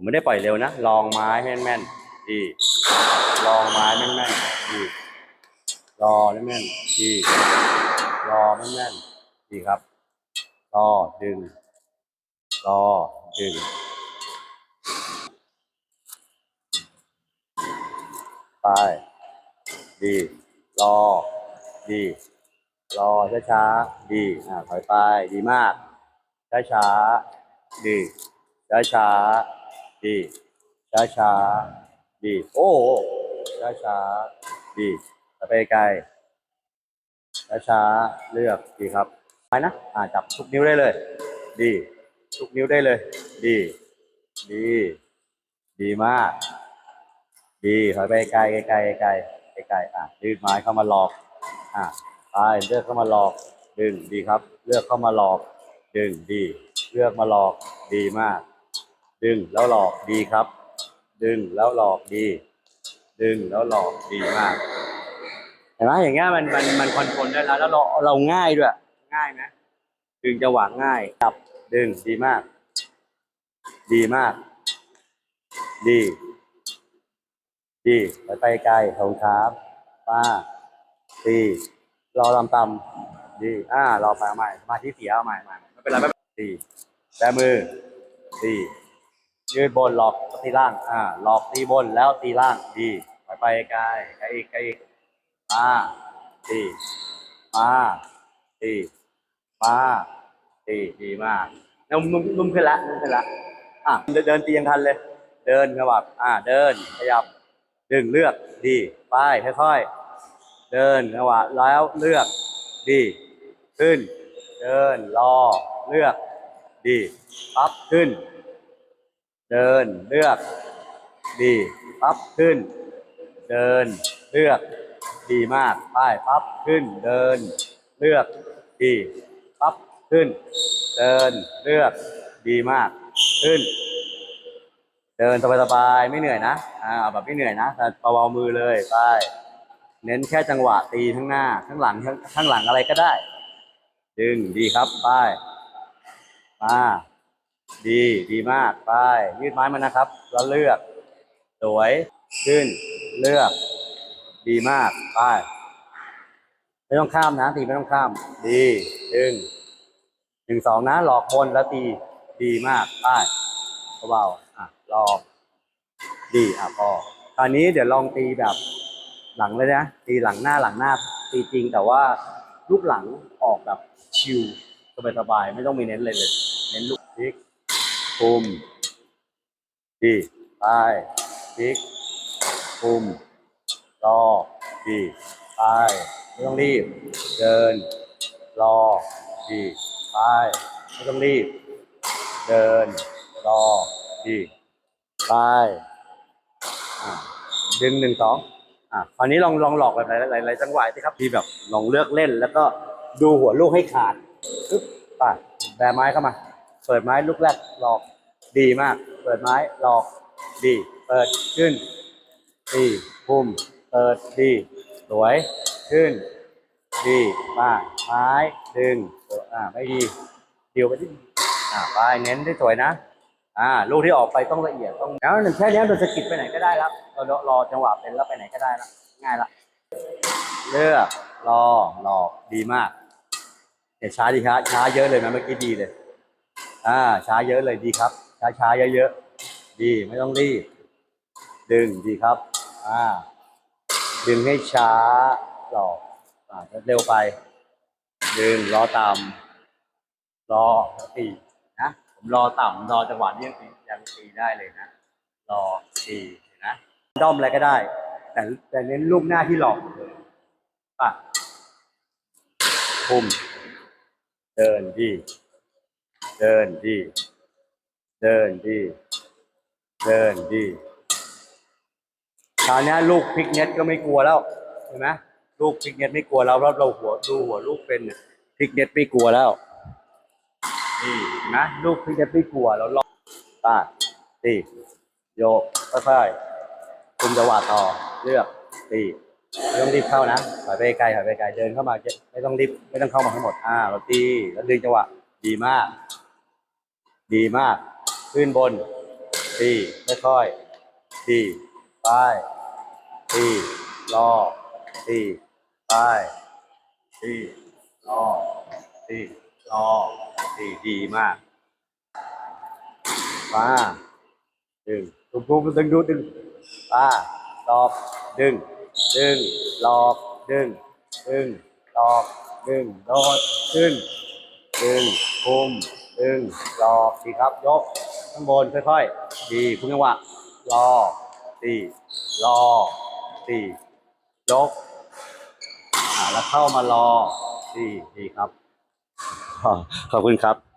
ผมไม่ได้ปล่อยเร็วนะ ลองไม้แม่นๆดี ลองไม้แม่นๆดีรอแม่นๆดี รอแม่นๆดีครับ รอดึง รอดึง ไป ดี รอ ดี รอช้าๆ ดี อ่าถอยไป ดีมาก ช้าๆ ดี ช้าๆ ดี ช้าๆดี โอ้โหช้าดีไปไกลช้าๆเลือกดีครับไปนะอ่าจับทุกนิ้วได้เลย ดีทุกนิ้วได้เลย ดี ดี ดีมาก ดีถอยไปไกลไกลไกลไกลไกลอะยืดไม้เข้ามาหลอก อะไปเลือกเข้ามาหลอก ดึงดีครับ เลือกเข้ามาหลอก ดึงดี เลือกมาหลอกดีมาก ดึงแล้วหลอกดีครับ ดึงแล้วหลอกดี ดึงแล้วหลอกดีมากเห็นไหมอย่างเงี้ยมันมันมันคอนโทรลได้แล้วแล้วเราเราง่ายด้วย ง่ายไหมดึงจะหวางง่ายจับดึงดีมาก ดีมาก ดี ดีไปไปไกลขอบคุณครับป้าดีรอลำตำดีอ่ารอไปเอาใหม่มาธิเสียเอาใหม่ใหม่ไม่เป็นไรไม่เป็นไรดีแบมือดี ยืดบนหลอกตีล่าง อ่าหลอกตีบนแล้วตีล่างดีไปไปไกลไกลอีกไกลมาดีมาดีมาดีดีมากนุ่มนุ่มนุ่มขึ้นละนุ่มขึ้นละอะเดินเดินตียังทันเลย เดินขยับอ่า เดินขยับดึงเลือกดีไปค่อยๆเดินจังหวะแล้วเลือกดี ขึ้น เดินรอเลือก ดีปั๊บขึ้น เดินเลือก ดีปั๊บขึ้น เดินเลือก ดีมากไปปั๊บขึ้น เดิน เลือก ดีปั๊บขึ้น เดินเลือก ดีมากขึ้น เดินสบายๆไม่เหนื่อยนะอ่าแบบไม่เหนื่อยนะแต่เบาๆมือเลยไปเน้นแค่จังหวะตีข้งหน้าข้งหลังข้างข้างหลังอะไรก็ได้ ดึงดีครับไปมา ดีดีมากไปยืดไม้มันะครับ แล้วเลือก สวยขึ้น เลือก ดีมากไปไม่ต้องข้ามนะตีไม่ต้องข้าม ดีดึงหนึ่งสองนะ หลอกบนแล้วตีดีมากไปเบาๆอะรอดีอะพอคราวนี้เดี๋ยวลองตีแบบ หลังเลยนะตีหลังหน้าหลังหน้า ตีจริงแต่ว่าลูกหลังออกแบบชิลสบายๆไม่ต้องมีเน้นเลยเลย เน้นลูกพลิก คุมดีไปพลิกคุมรอดีไปไม่ต้องรีบ เดิน รอดีไปไม่ต้องรีบ เดิน รอดีไปอะดึงหนึ่งสองอะคราวนี้ลองลองหลอกแบบหลายหลายจังหวะที่ครับที่แบบลองเลือกเล่น แล้วก็ดูหัวลูกให้ขาดปึ๊บไปแบไม้เข้ามา เปิดไม้ลูกแรกหลอก ดีมาก เปิดไม้หลอก ดี เปิดขึ้น ดีคุม เปิดดี สวย ขึ้น ดีมาไม้ดึงอ่าไม่ดีเดียวไปที่อ่าไปเน้นที่สวยนะอ่าลูกที่ออกไปต้องละเอียดต้องแล้วหนึ่งแค่นี้เราจะกิดไปไหนก็ได้แล้วเรารอจังหวะเป็นแล้วไปไหนก็ได้ละง่ายละเลือกรอรอดีมากเดี๋ยช้าดีครับช้าเยอะเลยนะเมื่อกี้ดีเลย อ่า ช้าเยอะเลยดีครับ ช้าช้าเยอะๆ ดีไม่ต้องรีบ ดึงดีครับ อ่า ดึงให้ช้าหลอกอ่าเร็วไป ดึงรอตามรอตีนะ ผมรอต่ำรอจังหวะนี้ยังตียังตีได้เลยนะ รอตีนะด้อมอะไรก็ได้ แต่แต่เน้นลูกหน้าที่หลอกป่ะคุมเดินดี เดินดี เดินดี เดินดีคราวนี้ลูกพลิกเน็ตก็ไม่กลัวแล้วเห็นไหมลูกพลิกเน็ตไม่กลัวแล้วเราเราหัวดูหัวลูกเป็นพลิกเน็ตไม่กลัวแล้วนี่นะลูกพี่จะไม่กลัวแล้วล็อกป้าตีโยกค่อยๆคุมจังหวะต่อเลือกตีไม่ต้องรีบเข้านะถอยไปไกลถอยไปไกลเดินเข้ามาไม่ต้องรีบไม่ต้องเข้ามาทั้งหมดอ่าเราตีแล้วดึงจังหวะดีมาก ดีมาก ขึ้นบนขดีค่อยๆดีไปดีรอดีไปดีรอดีรอดีดีมากมาดึงทุบทุบดึงดูดึงมาตอบดึง ดึงหลอกดึง ดึงหลอกดึงโดดขึ้นดึงคุมดึงหลอกดีครับยก ข้างบนค่อยๆดีคุณจังหวะรอดีรอดียกแล้วเข้ามารอดีดีครับ ขอบคุณครับ